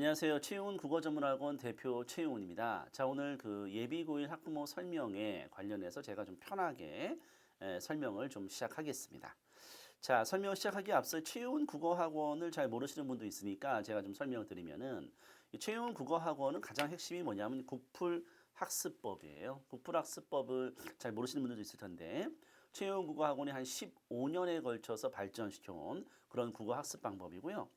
안녕하세요. 최용훈 국어전문학원 대표 최용훈입니다. 자, 오늘 그 예비고일 학부모 설명에 관련해서 제가 좀 편하게 에, 설명을 좀 시작하겠습니다. 자, 설명 시작하기 앞서 최용훈 국어학원을 잘 모르시는 분도 있으니까 제가 좀 설명을 드리면은 이 최용훈 국어학원은 가장 핵심이 뭐냐면 국풀 학습법이에요. 국풀 학습법을 잘 모르시는 분들도 있을 텐데 최용훈 국어학원이 한 15년에 걸쳐서 발전시켜 온 그런 국어 학습 방법이고요.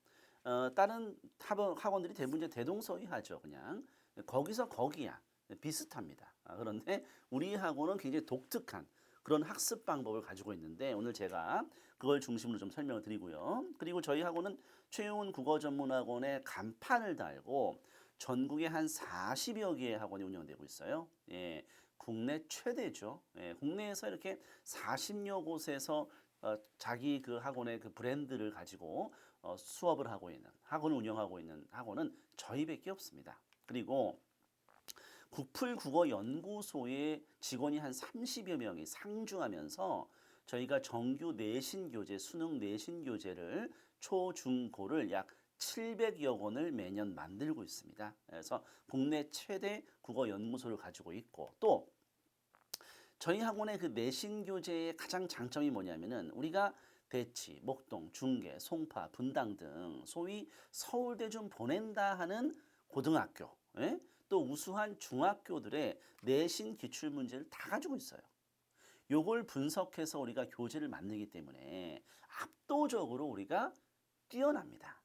어, 다른 학원, 학원들이 대부분 대동소이하죠, 그냥 거기서 거기야 비슷합니다. 아, 그런데 우리 학원은 굉장히 독특한 그런 학습 방법을 가지고 있는데 오늘 제가 그걸 중심으로 좀 설명을 드리고요. 그리고 저희 학원은 최용훈 국어전문학원의 간판을 달고 전국에 한 40여 개의 학원이 운영되고 있어요. 예, 국내 최대죠. 예, 국내에서 이렇게 40여 곳에서 어, 자기 그 학원의 그 브랜드를 가지고 어, 수업을 하고 있는 학원을 운영하고 있는 학원은 저희밖에 없습니다. 그리고 국풀국어연구소의 직원이 한 30여 명이 상주하면서 저희가 정규 내신 교재, 수능 내신 교재를 초, 중, 고를 약 700여 권을 매년 만들고 있습니다. 그래서 국내 최대 국어 연구소를 가지고 있고 또 저희 학원의 그 내신 교재의 가장 장점이 뭐냐면은 우리가 대치, 목동, 중계, 송파, 분당 등 소위 서울대 좀 보낸다 하는 고등학교, 예? 또 우수한 중학교들의 내신 기출 문제를 다 가지고 있어요. 요걸 분석해서 우리가 교재를 만들기 때문에 압도적으로 우리가 뛰어납니다.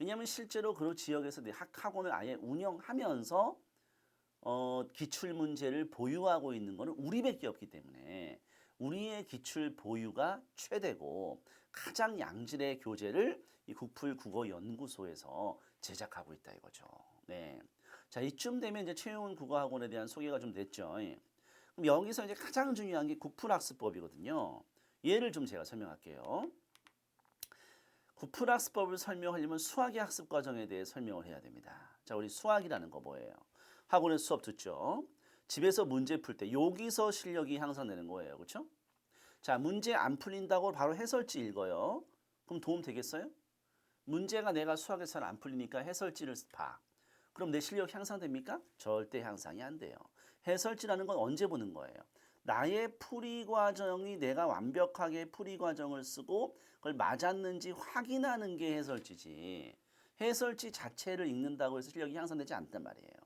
왜냐하면 실제로 그 지역에서 내 학- 학원을 아예 운영하면서 어, 기출 문제를 보유하고 있는 것은 우리밖에 없기 때문에 우리의 기출 보유가 최대고 가장 양질의 교재를 이 국풀 국어 연구소에서 제작하고 있다 이거죠. 네. 자, 이쯤 되면 이제 최용훈 국어학원에 대한 소개가 좀 됐죠. 예. 그럼 여기서 이제 가장 중요한 게 국풀 학습법이거든요. 예를 좀 제가 설명할게요. 국풀 학습법을 설명하려면 수학의 학습 과정에 대해 설명을 해야 됩니다. 자, 우리 수학이라는 거 뭐예요? 학원에 수업 듣죠. 집에서 문제 풀 때 여기서 실력이 향상되는 거예요. 그렇죠? 자, 문제 안 풀린다고 바로 해설지 읽어요. 그럼 도움 되겠어요? 문제가 내가 수학에서 잘 안 풀리니까 해설지를 봐. 그럼 내 실력 향상됩니까? 절대 향상이 안 돼요. 해설지라는 건 언제 보는 거예요? 나의 풀이 과정이 내가 완벽하게 풀이 과정을 쓰고 그걸 맞았는지 확인하는 게 해설지지. 해설지 자체를 읽는다고 해서 실력이 향상되지 않단 말이에요.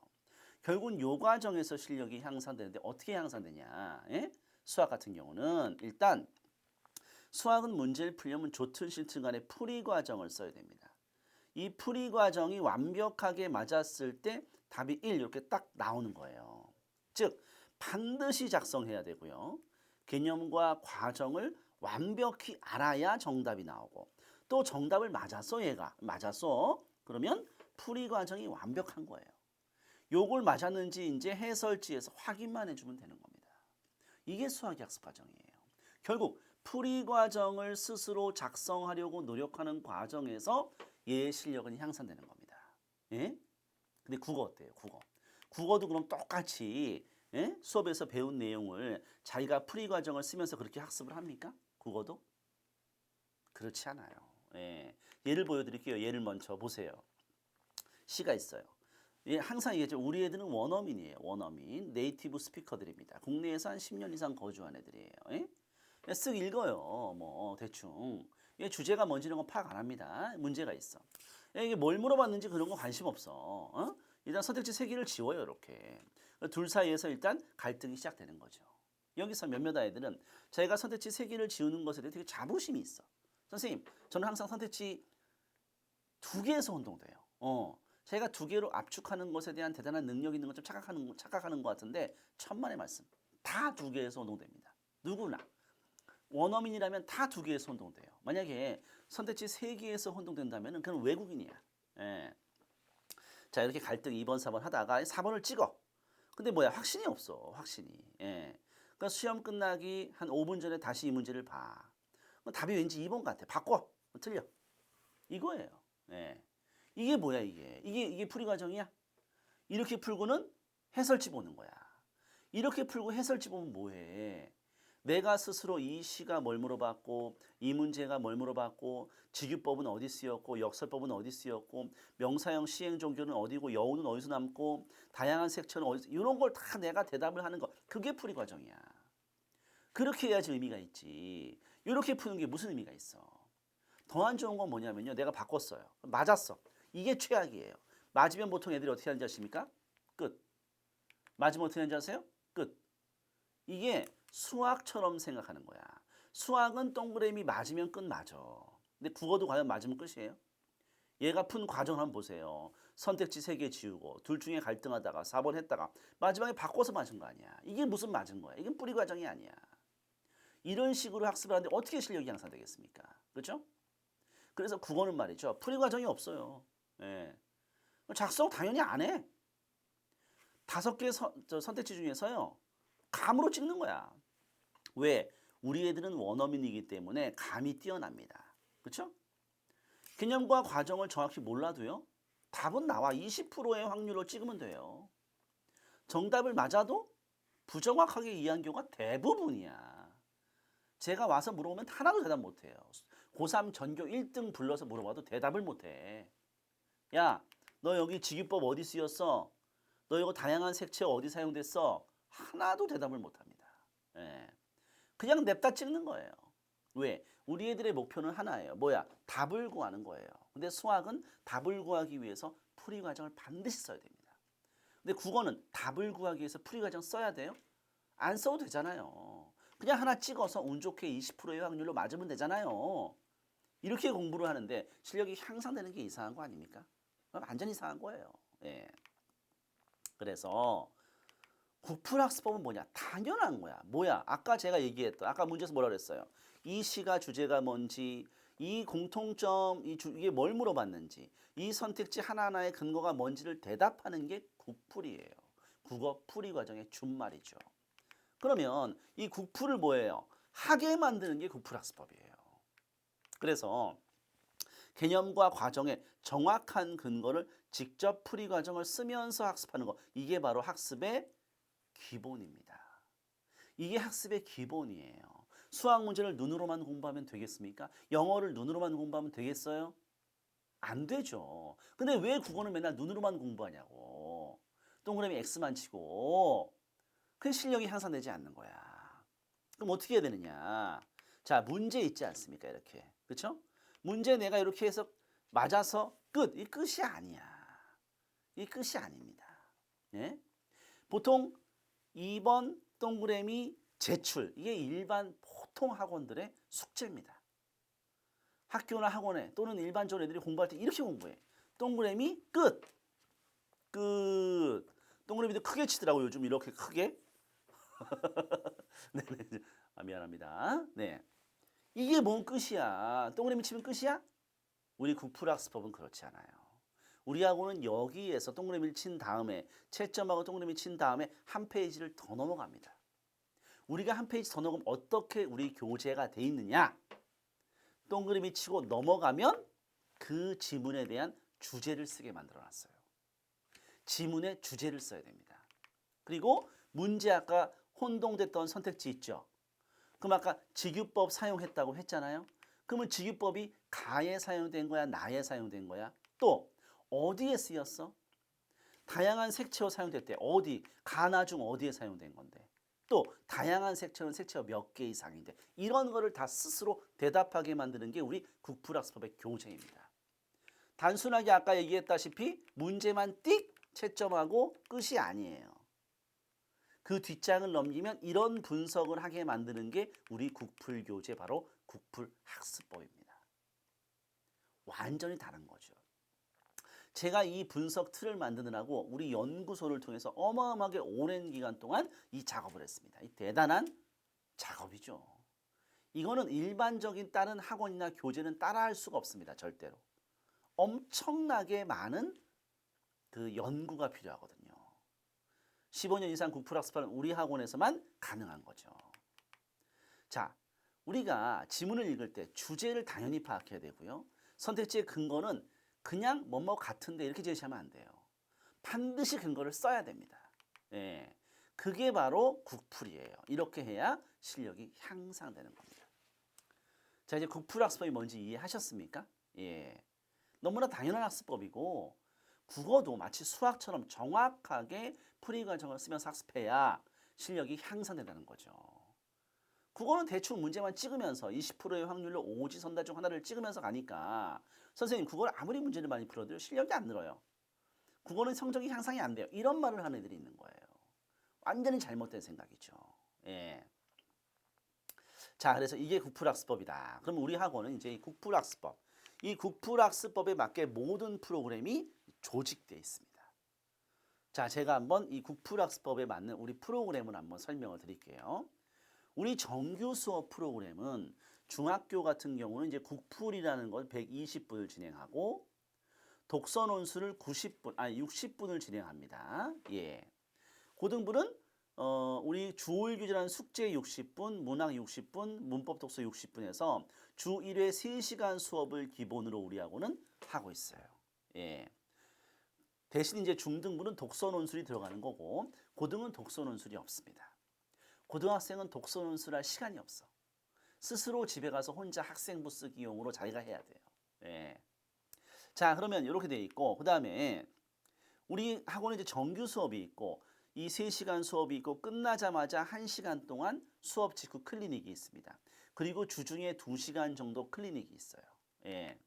결국은 요 과정에서 실력이 향상되는데 어떻게 향상되냐? 예? 수학 같은 경우는 일단 수학은 문제를 풀려면 좋든 싫든 간에 풀이 과정을 써야 됩니다. 이 풀이 과정이 완벽하게 맞았을 때 답이 1 이렇게 딱 나오는 거예요. 즉 반드시 작성해야 되고요. 개념과 과정을 완벽히 알아야 정답이 나오고 또 정답을 맞았어 얘가 맞았어 그러면 풀이 과정이 완벽한 거예요. 요걸 맞았는지 이제 해설지에서 확인만 해주면 되는 겁니다. 이게 수학 학습 과정이에요. 결국 풀이 과정을 스스로 작성하려고 노력하는 과정에서 얘의 실력은 향상되는 겁니다. 예? 근데 국어 어때요? 국어. 국어도 그럼 똑같이 예? 수업에서 배운 내용을 자기가 풀이 과정을 쓰면서 그렇게 학습을 합니까? 국어도? 그렇지 않아요. 예. 예를 보여드릴게요. 예를 먼저 보세요. 시가 있어요. 예, 항상 얘기하죠. 우리 애들은 원어민이에요. 원어민. 네이티브 스피커들입니다. 국내에서 한 10년 이상 거주한 애들이에요. 예? 쓱 읽어요. 뭐 대충. 예, 주제가 뭔지 이런 거 파악 안 합니다. 문제가 있어. 예, 이게 뭘 물어봤는지 그런 거 관심 없어. 어? 일단 선택지 세 개를 지워요. 이렇게. 둘 사이에서 일단 갈등이 시작되는 거죠. 여기서 몇몇 아이들은 자기가 선택지 세 개를 지우는 것에 대해 되게 자부심이 있어. 선생님, 저는 항상 선택지 두 개에서 혼동돼요. 어. 자기가 두 개로 압축하는 것에 대한 대단한 능력 있는 것좀 착각하는 착각하는 것 같은데 천만의 말씀. 다 두 개에서 혼동됩니다. 누구나 원어민이라면 다 두 개에서 혼동돼요. 만약에 선택지 세 개에서 혼동된다면 그건 외국인이야. 예. 자 이렇게 갈등 2번, 4번 하다가 4번을 찍어. 근데 뭐야 확신이 없어. 확신이. 예. 그러니까 시험 끝나기 한 5분 전에 다시 이 문제를 봐. 답이 왠지 2번 같아. 바꿔. 틀려. 이거예요. 예. 이게 뭐야 이게? 이게 이게 풀이 과정이야? 이렇게 풀고는 해설지 보는 거야. 이렇게 풀고 해설지 보면 뭐해? 내가 스스로 이 시가 뭘 물어봤고 이 문제가 뭘 물어봤고 직유법은 어디 쓰였고 역설법은 어디 쓰였고 명사형 시행 종교는 어디고 여우는 어디서 남고 다양한 색채는 어디서 이런 걸 다 내가 대답을 하는 거 그게 풀이 과정이야. 그렇게 해야지 의미가 있지. 이렇게 푸는 게 무슨 의미가 있어? 더안 좋은 건 뭐냐면요. 내가 바꿨어요. 맞았어. 이게 최악이에요. 맞으면 보통 애들이 어떻게 하는지 아십니까? 끝. 맞으면 어떻게 하는지 아세요? 끝. 이게 수학처럼 생각하는 거야. 수학은 동그라미 맞으면 끝 맞아. 근데 국어도 과연 맞으면 끝이에요? 얘가 푼 과정을 한번 보세요. 선택지 세 개 지우고 둘 중에 갈등하다가 4번 했다가 마지막에 바꿔서 맞은 거 아니야. 이게 무슨 맞은 거야? 이건 뿌리 과정이 아니야. 이런 식으로 학습을 하는데 어떻게 실력이 향상되겠습니까? 그렇죠? 그래서 국어는 말이죠. 풀이 과정이 없어요. 예. 작성 당연히 안 해. 다섯 개 선택지 중에서요. 감으로 찍는 거야. 왜? 우리 애들은 원어민이기 때문에 감이 뛰어납니다. 그렇죠? 개념과 과정을 정확히 몰라도요. 답은 나와 20%의 확률로 찍으면 돼요. 정답을 맞아도 부정확하게 이해한 경우가 대부분이야. 제가 와서 물어보면 하나도 대답 못해요. 고3 전교 1등 불러서 물어봐도 대답을 못해. 야, 너 여기 직유법 어디 쓰였어? 너 이거 다양한 색채 어디 사용됐어? 하나도 대답을 못합니다. 예. 그냥 냅다 찍는 거예요. 왜? 우리 애들의 목표는 하나예요. 뭐야? 답을 구하는 거예요. 근데 수학은 답을 구하기 위해서 풀이 과정을 반드시 써야 됩니다. 근데 국어는 답을 구하기 위해서 풀이 과정 써야 돼요? 안 써도 되잖아요. 그냥 하나 찍어서 운 좋게 20%의 확률로 맞으면 되잖아요. 이렇게 공부를 하는데 실력이 향상되는 게 이상한 거 아닙니까? 완전 이상한 거예요. 예. 그래서 국풀학습법은 뭐냐? 당연한 거야. 뭐야? 아까 제가 얘기했던 아까 문제에서 뭐라 그랬어요? 이 시가 주제가 뭔지, 이 공통점, 이 주, 이게 뭘 물어봤는지, 이 선택지 하나하나의 근거가 뭔지를 대답하는 게 국풀이에요. 국어 풀이 과정의 준말이죠. 그러면 이 국풀을 뭐예요? 하게 만드는 게 국풀학습법이에요. 그래서 개념과 과정의 정확한 근거를 직접 풀이 과정을 쓰면서 학습하는 거 이게 바로 학습의 기본입니다. 이게 학습의 기본이에요. 수학 문제를 눈으로만 공부하면 되겠습니까? 영어를 눈으로만 공부하면 되겠어요? 안 되죠. 근데 왜 국어는 맨날 눈으로만 공부하냐고. 동그라미 X만 치고 그 실력이 향상되지 않는 거야. 그럼 어떻게 해야 되느냐? 자, 문제 있지 않습니까? 이렇게. 그렇죠? 문제 내가 이렇게 해서 맞아서 끝. 이 끝이 아니야. 이 끝이 아닙니다. 예? 보통 2번 동그라미 제출. 이게 일반 보통 학원들의 숙제입니다. 학교나 학원에 또는 일반적으로 애들이 공부할 때 이렇게 공부해. 동그라미 끝. 끝. 동그라미도 크게 치더라고요. 요즘 이렇게 크게. 네, 네. 아, 미안합니다. 네. 이게 뭔 끝이야? 동그라미 치면 끝이야? 우리 국풀학습법은 그렇지 않아요. 우리하고는 여기에서 동그라미를 친 다음에 채점하고 동그라미 친 다음에 한 페이지를 더 넘어갑니다. 우리가 한 페이지 더 넘어가면 어떻게 우리 교재가 돼 있느냐? 동그라미 치고 넘어가면 그 지문에 대한 주제를 쓰게 만들어 놨어요. 지문에 주제를 써야 됩니다. 그리고 문제 아까 혼동됐던 선택지 있죠. 그럼 아까 직유법 사용했다고 했잖아요. 그러면 직유법이 가에 사용된 거야, 나에 사용된 거야? 또 어디에 쓰였어? 다양한 색채로 사용될 때 어디, 가나 중 어디에 사용된 건데? 또 다양한 색채는 색채가 몇 개 이상인데 이런 거를 다 스스로 대답하게 만드는 게 우리 국풀학습법의 교재입니다. 단순하게 아까 얘기했다시피 문제만 띡 채점하고 끝이 아니에요. 그 뒷장을 넘기면 이런 분석을 하게 만드는 게 우리 국풀 교재 바로 국풀 학습법입니다. 완전히 다른 거죠. 제가 이 분석 틀을 만드느라고 우리 연구소를 통해서 어마어마하게 오랜 기간 동안 이 작업을 했습니다. 이 대단한 작업이죠. 이거는 일반적인 다른 학원이나 교재는 따라할 수가 없습니다. 절대로. 엄청나게 많은 그 연구가 필요하거든요. 15년 이상 국풀학습하는 우리 학원에서만 가능한 거죠. 자, 우리가 지문을 읽을 때 주제를 당연히 파악해야 되고요. 선택지의 근거는 그냥 뭐뭐 같은데 이렇게 제시하면 안 돼요. 반드시 근거를 써야 됩니다. 예. 그게 바로 국풀이에요. 이렇게 해야 실력이 향상되는 겁니다. 자, 이제 국풀 학습법이 뭔지 이해하셨습니까? 예. 너무나 당연한 학습법이고 국어도 마치 수학처럼 정확하게 풀이 과정을 쓰면서 학습해야 실력이 향상된다는 거죠. 국어는 대충 문제만 찍으면서 20%의 확률로 오지 선다 중 하나를 찍으면서 가니까 선생님 국어를 아무리 문제를 많이 풀어도 실력이 안 늘어요. 국어는 성적이 향상이 안 돼요. 이런 말을 하는 애들이 있는 거예요. 완전히 잘못된 생각이죠. 예. 자, 그래서 이게 국풀학습법이다. 그럼 우리 학원은 이제 이 국풀학습법, 이 국풀학습법에 맞게 모든 프로그램이 조직되어 있습니다. 자, 제가 한번 이 국풀학습법에 맞는 우리 프로그램을 한번 설명을 드릴게요. 우리 정규 수업 프로그램은 중학교 같은 경우는 이제 국풀이라는 걸 120분을 진행하고 독서 논술을 90분, 아니 60분을 진행합니다. 예. 고등부는 어, 우리 주올 교재라는 숙제 60분, 문학 60분, 문법 독서 60분에서 주 1회 3시간 수업을 기본으로 우리 하고는 하고 있어요. 예. 대신 이제 중등부는 독서 논술이 들어가는 거고 고등은 독서 논술이 없습니다. 고등학생은 독서 논술할 시간이 없어. 스스로 집에 가서 혼자 학생부 쓰기용으로 자기가 해야 돼요. 예. 자, 그러면 이렇게 돼 있고 그 다음에 우리 학원에 이제 정규 수업이 있고 이 3시간 수업이 있고 끝나자마자 1시간 동안 수업 직후 클리닉이 있습니다. 그리고 주중에 2시간 정도 클리닉이 있어요. 예.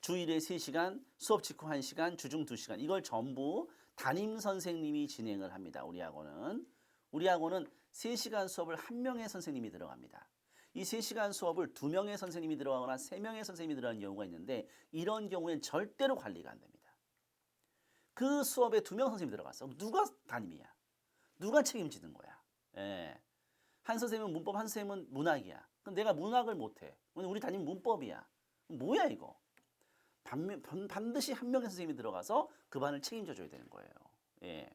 주일에 3시간, 수업 직후 1시간, 주중 2시간. 이걸 전부 담임 선생님이 진행을 합니다. 우리 학원은. 우리 학원은 3시간 수업을 한 명의 선생님이 들어갑니다. 이 3시간 수업을 두 명의 선생님이 들어가거나 세 명의 선생님이 들어가는 경우가 있는데 이런 경우엔 절대로 관리가 안 됩니다. 그 수업에 두 명 선생님이 들어갔어. 누가 담임이야? 누가 책임지는 거야? 예. 한 선생님은 문법, 한 선생님은 문학이야. 그럼 내가 문학을 못해. 우리 담임 문법이야. 뭐야 이거? 반- 반드시 한 명의 선생님이 들어가서 그 반을 책임져 줘야 되는 거예요. 예.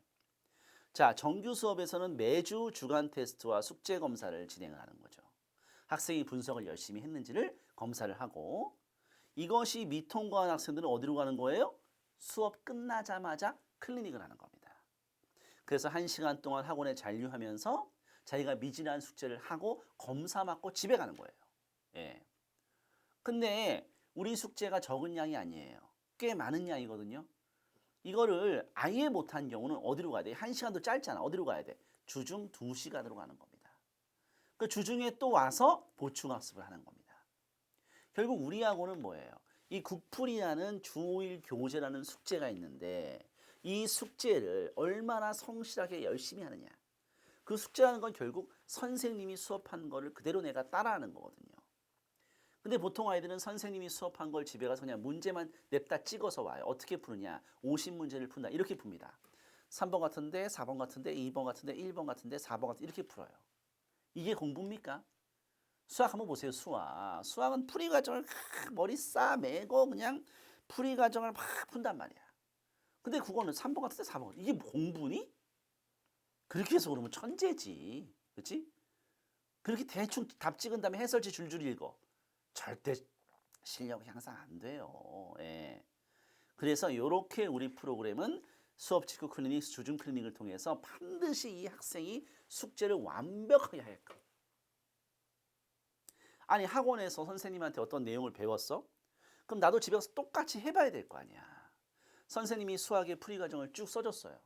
자, 정규 수업에서는 매주 주간 테스트와 숙제 검사를 진행을 하는 거죠. 학생이 분석을 열심히 했는지를 검사를 하고 이것이 미통과한 학생들은 어디로 가는 거예요? 수업 끝나자마자 클리닉을 하는 겁니다. 그래서 한 시간 동안 학원에 잔류하면서 자기가 미진한 숙제를 하고 검사 맞고 집에 가는 거예요. 예. 근데 우리 숙제가 적은 양이 아니에요. 꽤 많은 양이거든요. 이거를 아예 못한 경우는 어디로 가야 돼? 한 시간도 짧잖아. 어디로 가야 돼? 주중 두 시간으로 가는 겁니다. 그 주중에 또 와서 보충 학습을 하는 겁니다. 결국 우리 학원은 뭐예요? 이 국풀이라는 주 5일 교재라는 숙제가 있는데 이 숙제를 얼마나 성실하게 열심히 하느냐. 그 숙제라는 건 결국 선생님이 수업한 거를 그대로 내가 따라하는 거거든요. 근데 보통 아이들은 선생님이 수업한 걸 집에 가서 그냥 문제만 냅다 찍어서 와요. 어떻게 푸느냐? 50문제를 푼다. 이렇게 풉니다. 3번 같은데, 4번 같은데, 2번 같은데, 1번 같은데, 4번 같은데 이렇게 풀어요. 이게 공부입니까? 수학 한번 보세요. 수학. 수학은 풀이 과정을 막 머리 싸 매고 그냥 풀이 과정을 막 푼단 말이야. 근데 그거는 3번 같은데 4번. 이게 공부니? 그렇게 해서 그러면 천재지. 그렇지? 그렇게 대충 답 찍은 다음에 해설지 줄줄 읽어. 절대 실력 향상 안 돼요. 예. 그래서 이렇게 우리 프로그램은 수업 직후 클리닉, 주중 클리닉을 통해서 반드시 이 학생이 숙제를 완벽하게 하게끔. 아니 학원에서 선생님한테 어떤 내용을 배웠어? 그럼 나도 집에 가서 똑같이 해봐야 될 거 아니야. 선생님이 수학의 풀이 과정을 쭉 써줬어요.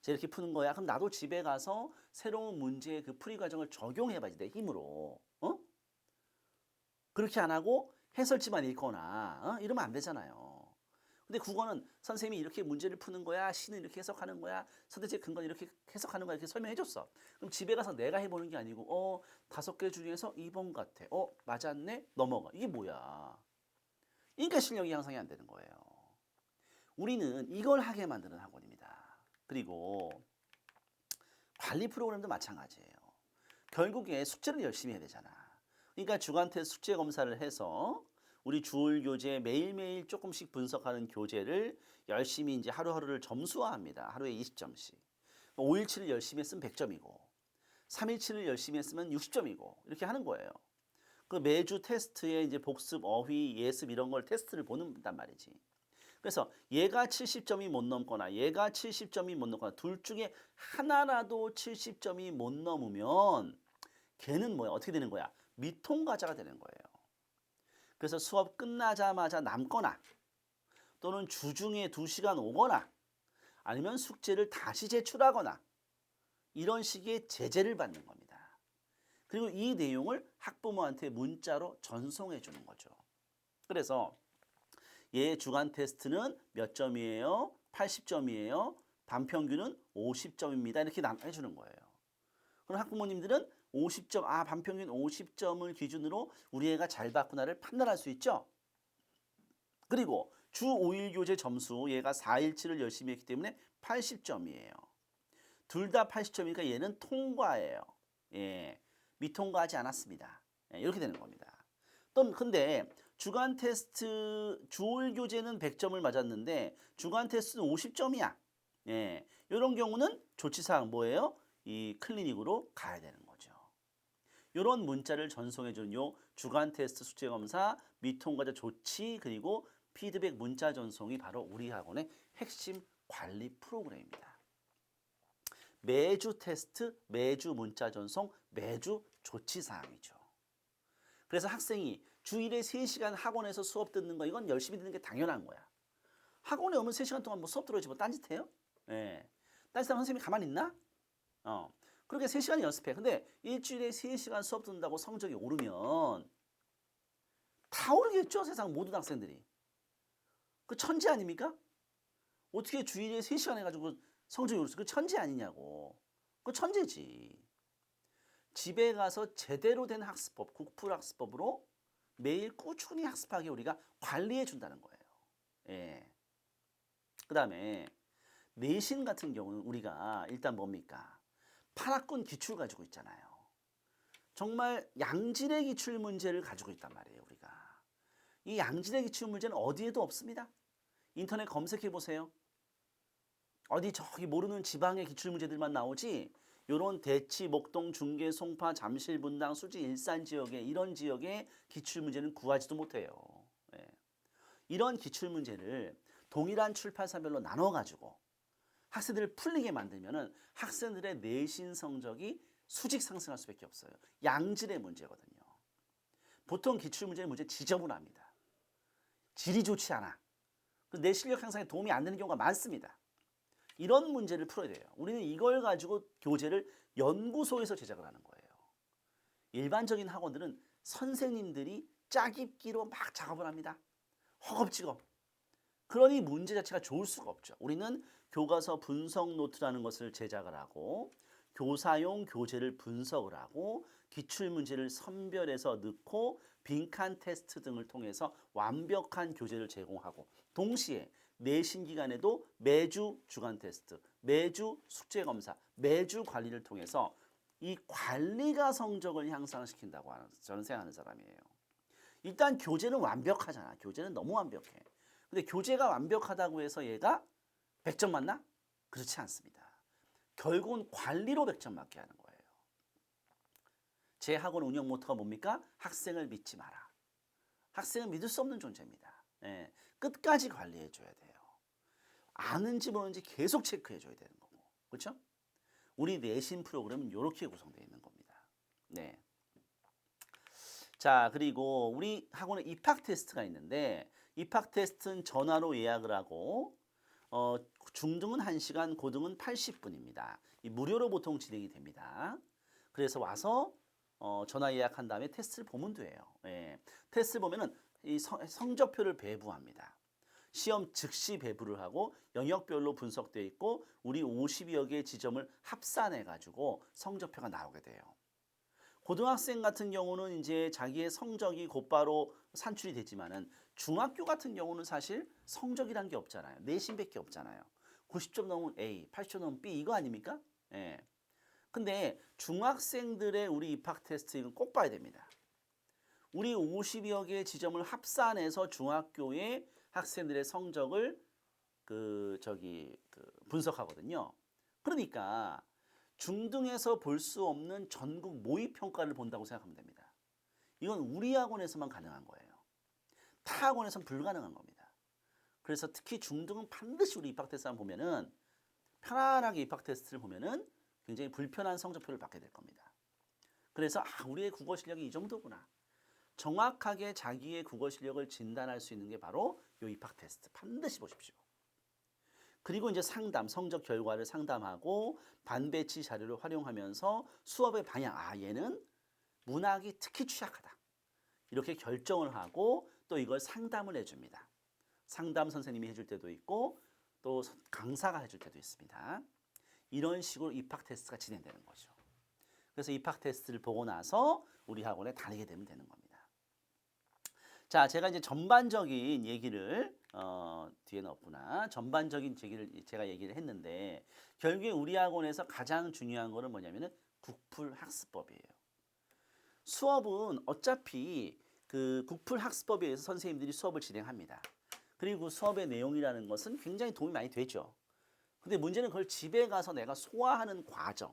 자, 이렇게 푸는 거야. 그럼 나도 집에 가서 새로운 문제의 그 풀이 과정을 적용해봐야지 내 힘으로. 어? 그렇게 안 하고 해설지만 읽거나 어? 이러면 안 되잖아요. 근데 국어는 선생님이 이렇게 문제를 푸는 거야, 시는 이렇게 해석하는 거야, 선택적 근거는 이렇게 해석하는 거야 이렇게 설명해 줬어. 그럼 집에 가서 내가 해보는 게 아니고 어 다섯 개 중에서 2번 같아. 어 맞았네 넘어가. 이게 뭐야? 그러니까 실력이 향상이 안 되는 거예요. 우리는 이걸 하게 만드는 학원입니다. 그리고 관리 프로그램도 마찬가지예요. 결국에 숙제를 열심히 해야 되잖아. 그러니까 주간 테스트 숙제 검사를 해서 우리 주올 교재 매일매일 조금씩 분석하는 교재를 열심히 이제 하루하루를 점수화합니다. 하루에 20점씩. 5일치를 열심히 했으면 100점이고 3일치를 열심히 했으면 60점이고 이렇게 하는 거예요. 그 매주 테스트에 이제 복습, 어휘, 예습 이런 걸 테스트를 보는단 말이지. 그래서 얘가 70점이 못 넘거나 얘가 70점이 못 넘거나 둘 중에 하나라도 70점이 못 넘으면 걔는 뭐야? 어떻게 되는 거야? 미통과자가 되는 거예요. 그래서 수업 끝나자마자 남거나 또는 주중에 2시간 오거나 아니면 숙제를 다시 제출하거나 이런 식의 제재를 받는 겁니다. 그리고 이 내용을 학부모한테 문자로 전송해 주는 거죠. 그래서 얘 주간 테스트는 몇 점이에요? 80점이에요. 반평균은 50점입니다. 이렇게 해 주는 거예요. 그럼 학부모님들은 50점, 아, 반평균 50점을 기준으로 우리 애가 잘 봤구나를 판단할 수 있죠. 그리고 주 5일 교재 점수 얘가 4일치를 열심히 했기 때문에 80점이에요. 둘 다 80점이니까 얘는 통과예요. 예. 미통과하지 않았습니다. 예, 이렇게 되는 겁니다. 또 근데 주간 테스트 주 5일 교재는 100점을 맞았는데 주간 테스트는 50점이야. 예. 이런 경우는 조치 사항 뭐예요? 이 클리닉으로 가야 되는 거죠. 이런 문자를 전송해 주는 요 주간 테스트 숙제 검사 미통과자 조치 그리고 피드백 문자 전송이 바로 우리 학원의 핵심 관리 프로그램입니다. 매주 테스트, 매주 문자 전송, 매주 조치 사항이죠. 그래서 학생이 주일에 3시간 학원에서 수업 듣는 거 이건 열심히 듣는 게 당연한 거야. 학원에 오면 3시간 동안 뭐 수업 들어야지 뭐 딴짓해요? 예. 딴짓하면 선생님이 가만히 있나? 어. 그렇게 3시간 연습해. 근데 일주일에 3시간 수업 듣는다고 성적이 오르면 다 오르겠죠, 세상 모든 학생들이. 그 천재 아닙니까? 어떻게 주일에 3시간 해가지고 성적이 오르지? 그 천재 아니냐고. 그 천재지. 집에 가서 제대로 된 학습법, 국풀 학습법으로 매일 꾸준히 학습하게 우리가 관리해 준다는 거예요. 예. 그 다음에 내신 같은 경우는 우리가 일단 뭡니까? 8학군 기출 가지고 있잖아요. 정말 양질의 기출 문제를 가지고 있단 말이에요, 우리가. 이 양질의 기출 문제는 어디에도 없습니다. 인터넷 검색해 보세요. 어디 저기 모르는 지방의 기출 문제들만 나오지. 요런 대치, 목동, 중계, 송파, 잠실, 분당, 수지, 일산 지역에 이런 지역의 기출 문제는 구하지도 못해요. 예. 이런 기출 문제를 동일한 출판사별로 나눠 가지고 학생들을 풀리게 만들면은 학생들의 내신 성적이 수직 상승할 수밖에 없어요. 양질의 문제거든요. 보통 기출 문제는 문제 지저분합니다. 질이 좋지 않아. 내 실력 향상에 도움이 안 되는 경우가 많습니다. 이런 문제를 풀어야 돼요. 우리는 이걸 가지고 교재를 연구소에서 제작을 하는 거예요. 일반적인 학원들은 선생님들이 짜깁기로 막 작업을 합니다. 허겁지겁. 그러니 문제 자체가 좋을 수가 없죠. 우리는 교과서 분석 노트라는 것을 제작을 하고 교사용 교재를 분석을 하고 기출 문제를 선별해서 넣고 빈칸 테스트 등을 통해서 완벽한 교재를 제공하고 동시에 내신 기간에도 매주 주간 테스트, 매주 숙제 검사, 매주 관리를 통해서 이 관리가 성적을 향상시킨다고 하는 저는 생각하는 사람이에요. 일단 교재는 완벽하잖아. 교재는 너무 완벽해. 근데 교재가 완벽하다고 해서 얘가 100점 맞나? 그렇지 않습니다. 결국은 관리로 100점 맞게 하는 거예요. 제 학원 운영 모토가 뭡니까? 학생을 믿지 마라. 학생은 믿을 수 없는 존재입니다. 예, 끝까지 관리해 줘야 돼요. 아는지 모르는지 계속 체크해 줘야 되는 거고. 그렇죠? 우리 내신 프로그램은 이렇게 구성되어 있는 겁니다. 네. 자, 그리고 우리 학원에 입학 테스트가 있는데 입학 테스트는 전화로 예약을 하고 어, 중등은 1시간, 고등은 80분입니다. 이 무료로 보통 진행이 됩니다. 그래서 와서 어, 전화 예약한 다음에 테스트를 보면 돼요. 예. 테스트 보면은 이 성, 성적표를 배부합니다. 시험 즉시 배부를 하고 영역별로 분석되어 있고 우리 50여 개의 지점을 합산해 가지고 성적표가 나오게 돼요. 고등학생 같은 경우는 이제 자기의 성적이 곧바로 산출이 되지만은 중학교 같은 경우는 사실 성적이란 게 없잖아요. 내신밖에 없잖아요. 90점 넘으면 A, 80점 넘으면 B 이거 아닙니까? 예. 근데 중학생들의 우리 입학 테스트 이건 꼭 봐야 됩니다. 우리 50여 개의 지점을 합산해서 중학교의 학생들의 성적을 그 저기 그 분석하거든요. 그러니까 중등에서 볼 수 없는 전국 모의 평가를 본다고 생각하면 됩니다. 이건 우리 학원에서만 가능한 거예요. 타 학원에서는 불가능한 겁니다. 그래서 특히 중등은 반드시 우리 입학 테스트 한번 보면은 편안하게 입학 테스트를 보면은 굉장히 불편한 성적표를 받게 될 겁니다. 그래서 아, 우리의 국어 실력이 이 정도구나. 정확하게 자기의 국어 실력을 진단할 수 있는 게 바로 요 입학 테스트. 반드시 보십시오. 그리고 이제 상담, 성적 결과를 상담하고 반배치 자료를 활용하면서 수업의 방향, 아, 얘는 문학이 특히 취약하다. 이렇게 결정을 하고 또 이걸 상담을 해줍니다. 상담 선생님이 해줄 때도 있고 또 선- 강사가 해줄 때도 있습니다. 이런 식으로 입학 테스트가 진행되는 거죠. 그래서 입학 테스트를 보고 나서 우리 학원에 다니게 되면 되는 겁니다. 자, 제가 이제 전반적인 얘기를 어, 뒤에 넣었구나. 전반적인 얘기를 제가 얘기를 했는데 결국에 우리 학원에서 가장 중요한 거는 뭐냐면은 국풀 학습법이에요. 수업은 어차피 그 국풀 학습법에 의해서 선생님들이 수업을 진행합니다. 그리고 수업의 내용이라는 것은 굉장히 도움이 많이 되죠. 근데 문제는 그걸 집에 가서 내가 소화하는 과정.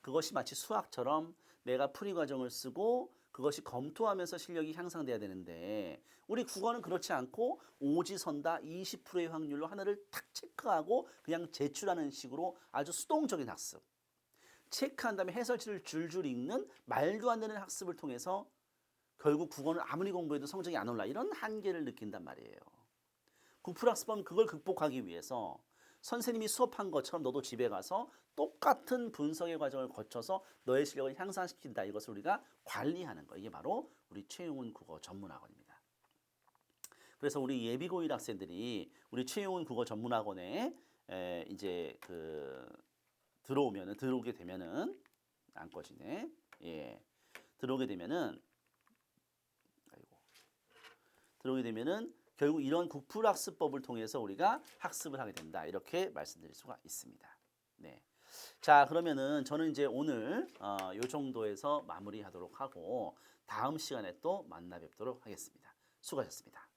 그것이 마치 수학처럼 내가 풀이 과정을 쓰고 그것이 검토하면서 실력이 향상돼야 되는데 우리 국어는 그렇지 않고 오지선다 20%의 확률로 하나를 탁 체크하고 그냥 제출하는 식으로 아주 수동적인 학습. 체크한 다음에 해설지를 줄줄 읽는 말도 안 되는 학습을 통해서 결국 국어는 아무리 공부해도 성적이 안 올라 이런 한계를 느낀단 말이에요. 국풀학습은 그걸 극복하기 위해서 선생님이 수업한 것처럼 너도 집에 가서 똑같은 분석의 과정을 거쳐서 너의 실력을 향상시킨다. 이것을 우리가 관리하는 거. 이게 바로 우리 최용훈 국어 전문학원입니다. 그래서 우리 예비고1 학생들이 우리 최용훈 국어 전문학원에 에, 이제 그 들어오면은 들어오게 되면은 안 꺼지네. 예. 들어오게 되면은 아이고. 들어오게 되면은 결국 이런 국풀학습법을 통해서 우리가 학습을 하게 된다. 이렇게 말씀드릴 수가 있습니다. 네. 자, 그러면은 저는 이제 오늘 어, 요 정도에서 마무리하도록 하고 다음 시간에 또 만나 뵙도록 하겠습니다. 수고하셨습니다.